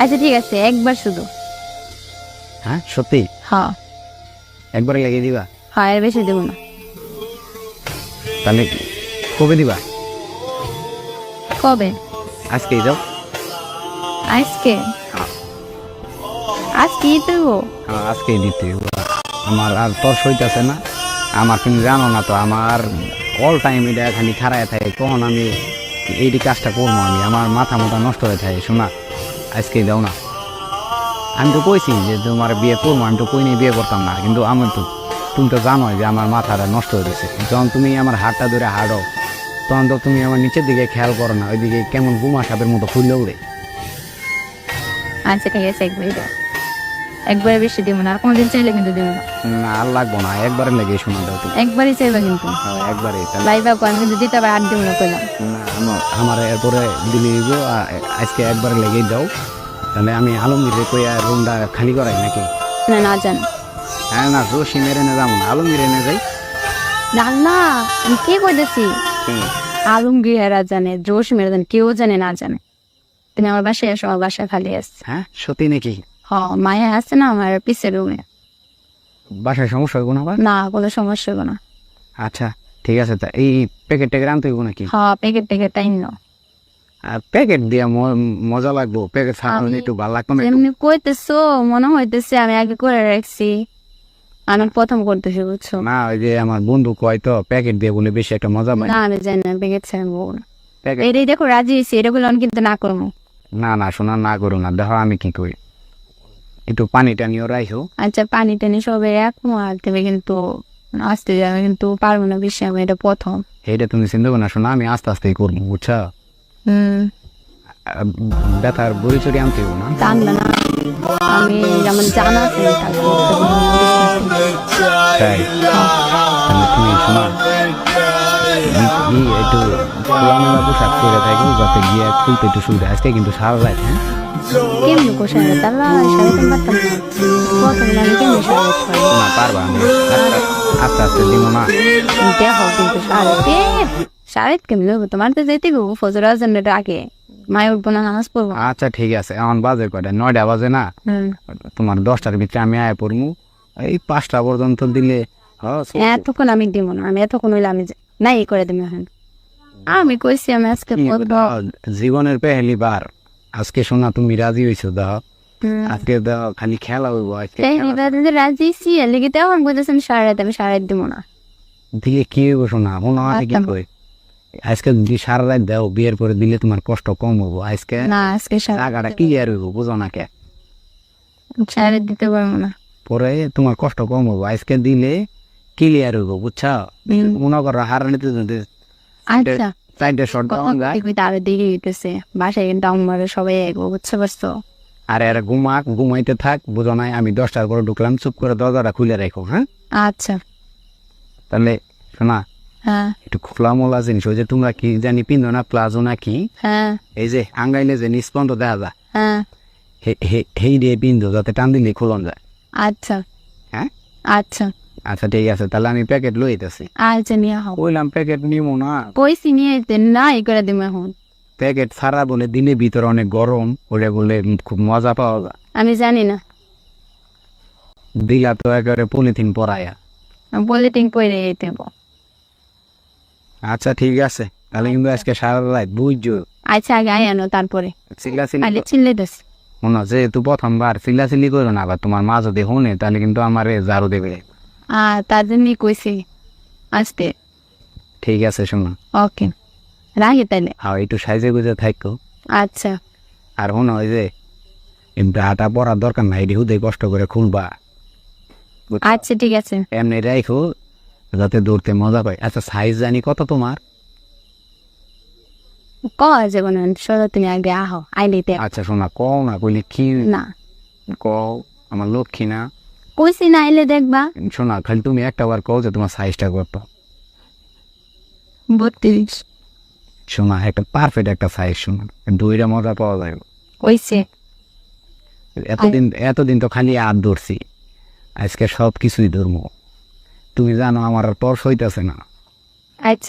আচ্ছা ঠিক আছে একবার শুধু। হ্যাঁ সত্যি? হ্যাঁ। একবারে লাগিয়ে দিবা? হ্যাঁ এর বেশি দেবো না। তাহলে কবে দিবা? কবে? আজকেই যাও আজকে? আজকেই দেবো? হ্যাঁ, আজকেই দিতে হবে। আমার আর তোর সইতেছে না। আমার তুমি জানো না তো আমার অল টাইম এটা খালি খারায় থাকে। কখন আমি এইটি কাজটা করব আমি? আমার মাথা মাথা নষ্ট হয়ে থাকে শোনা? আজকেই দাও না। আমি তো কইছি যে তোমার বিয়ে করব, আমি তো কই নিয়ে বিয়ে করতাম না, কিন্তু আমার তো তুমি তো জানোই যে আমার মাথাটা নষ্ট হয়ে গেছে। যখন তুমি আমার হাতটা ধরে হাঁটো, তখন তো তুমি আমার নিচের দিকে খেয়াল করো না, ওইদিকে কেমন গুমা সাপের মতো ফুললে উড়ে। আচ্ছা ঠিক আছে একবারে বেশি দেবো না আর কোনোদিন চাইলে কিন্তু দেবো না। না আর লাগবো না একবারে লেগে শোনা দাও তুমি। একবারই চাইবা কিন্তু। হ্যাঁ, একবারে ভাই বাবু আমি কিন্তু দিতে পারি আর দেবো না কইলাম। না, আমার আমার এরপরে দিলে দিব আজকে একবার লেগেই দাও। তাহলে আমি আলমগীরে কই আর রুমটা খালি করাই নাকি? না না জান হ্যাঁ না রশি মেরে না যাব না আলমগীরে নে যাই। না না আমি কে কইতেছি? আলমগীর হেরা জানে জোশ মেরে জানে কেউ জানে না জানে। তুমি আমার বাসায় এসো আমার বাসায় খালি আসছে হ্যাঁ সত্যি নাকি? হ মায়া আছে না আমার পিসের রুমে। বাসায় সমস্যা হইব না আবার? না কোনো সমস্যা হবে না। আচ্ছা ঠিক আছে তা এই প্যাকেট ট্যাকেট আনতে হইব নাকি? হ প্যাকেট প্যাকেট টাইম নাও। আর প্যাকেট দিয়া মজা লাগবো প্যাকেট একটু ভালো লাগতো না এমনি কইতেছো মনে হইতেছে আমি আগে করে রাখছি। আমি প্রথম করতেছি বুঝছ? না ওই যে আমার বন্ধু কয় তো প্যাকেট দিয়ে বলে বেশি একটা মজা পাই না আমি জানি না প্যাকেট ছাড়বো না। এটাই দেখো রাজি হয়েছি এটা আমি কিন্তু না করব। না না শোনা না করো না দেখো আমি কি করি। একটু পানি টানিও রাইখো আচ্ছা পানি টানি সবে রাখব আর তুমি কিন্তু আসতে যাবে কিন্তু পারব না বেশি আমি এটা প্রথম। এটা তুমি চিন্তা করো না শোনা আমি আস্তে আস্তেই করব বুঝছ? হুম। ব্যথার বড়ি চড়ি আনতে না। জানবে না। আমি যেমন জানা আছে। তাই? তুমি শোনা একটু খোলামেলা পোশাক পরে থাকো যাতে গিয়ে খুলতে একটু সুবিধা আজকে কিন্তু সারা রাত হ্যাঁ? কেমনি কোষায় তাহলে সাড়ে তিন পারতাম না প্রথম আমি কেমনি সাড়ে ছয় না পারবা আমি আস্তে- আস্তে আস্তে দিব না দেখো কিন্তু সাড়ে তিন সাড়ে কেমনি দেবো তোমার তো যেতে গো ফজর আজানের আগে মায় উঠবো না নামাজ পড়ব আচ্ছা ঠিক আছে এখন বাজে কয়টা নয়টা বাজে না তোমার দশটার ভিতরে আমি আয় পড়মু এই পাঁচটা পর্যন্ত দিলে এতক্ষণ আমি দিব না আমি এতক্ষণ হইলে আমি নাই করে দেবো এখন আমি কইছি আমি আজকে পড়ব জীবনের পেহলি বার আজকে শোনা তুমি রাজি দাও। হুম। আজকে দাও খালি খেলা হইব আজকে তাই খেলা। রাজি ছি লেগে তো এখন বলতেছেন সাড়ে রাত আমি সাড়ে রাত দিব না। দিয়ে কি হইব শোনা মনে হয় কি আচ্ছা। কই? আজকে যদি সারা রাত দাও বিয়ের পরে দিলে তোমার কষ্ট কম হব আজকে না আজকে টাকাটা ক্লিয়ার হইব বুঝো না কে? সাড়ে রাত দিতে পারব না। পরে তোমার কষ্ট কম হব আজকে দিলে ক্লিয়ার হইব বুঝছ। মনে করো হার নিতে আচ্ছা। চারটে শর্ট হইতেছে বাসায় কিন্তু আমার সবাই এগো বুঝতে পারছ? আর এরা ঘুমাক ঘুমাইতে থাক বুঝো নাই আমি দশটার পরে ঢুকলাম চুপ করে দরজাটা খুলে রাখো হ্যাঁ? আচ্ছা। তাহলে শোনা হ্যাঁ। একটু খোলা মোলা জিনিস ওই যে তোমরা কি জানি পিন্ধো না প্লাজো না কি? হ্যাঁ। এই যে আঙ্গাইলে যে নিস্পন্দ দেখা যায়। হ্যাঁ। হে- হে- হেই দিয়ে পিন্ধো যাতে টান দিলে খুলন যায়। আচ্ছা। হ্যাঁ? আচ্ছা। আচ্ছা ঠিক আছে তাহলে আমি প্যাকেট লইতেছি আচ্ছা নিয়ে হও কইলাম প্যাকেট নিবো না। কইছি নিয়ে যেতে না এই করে দিব এখন। প্যাকেট ছাড়া বলে দিনের ভিতরে অনেক গরম ওটা বলে খুব মজা পাওয়া যায়। আমি জানি না। দিলা তো একেবারে পলিথিন পরায়া। বুলেটিং পরে যেতে আচ্ছা ঠিক আছে তাহলে কিন্তু আজকে সারা রাত বুঝছ। আচ্ছা আগে আনো তারপরে। চিল্লা আলে চিল্লি দেস। মনে হচ্ছে যেহেতু প্রথমবার চিল্লা চিল্লি করো না আবার তোমার মা যদি শুনে তাহলে কিন্তু আমার ঝাড়ু দেবে। তার জন্যই কইছি আসতে। ঠিক আছে শোনো। ওকে। রাখি তাইলে। আর একটু সাইজে গুজে থাকো। আচ্ছা। আর শোনো ওই যে ব্রাটা পরার দরকার নাই এটি হুদে কষ্ট করে খুলবা। আচ্ছা ঠিক আছে। এমনি রাখো যাতে দৌড়তে মজা পাই আচ্ছা সাইজ জানি কত তোমার? ক যে কোনো সদা তুমি আগে আহো আইলেতে আচ্ছা শোনা কও না কইলে কি না। কও আমার লক্ষ্মী না। কইছি না আইলে দেখবা। শোনা খালি তুমি একটা বার কও যে তোমার সাইজটা কত। বত্রিশ। শোনা একটা পারফেক্ট একটা সাইজ শোনা। দুইটা মজা পাওয়া যায়। কইছে। এতদিন এতদিন তো খালি আর ধরছি। আজকে সব কিছুই ধরবো। তুমি জানো আমার আর তর্স হইতেছে না। আচ্ছা।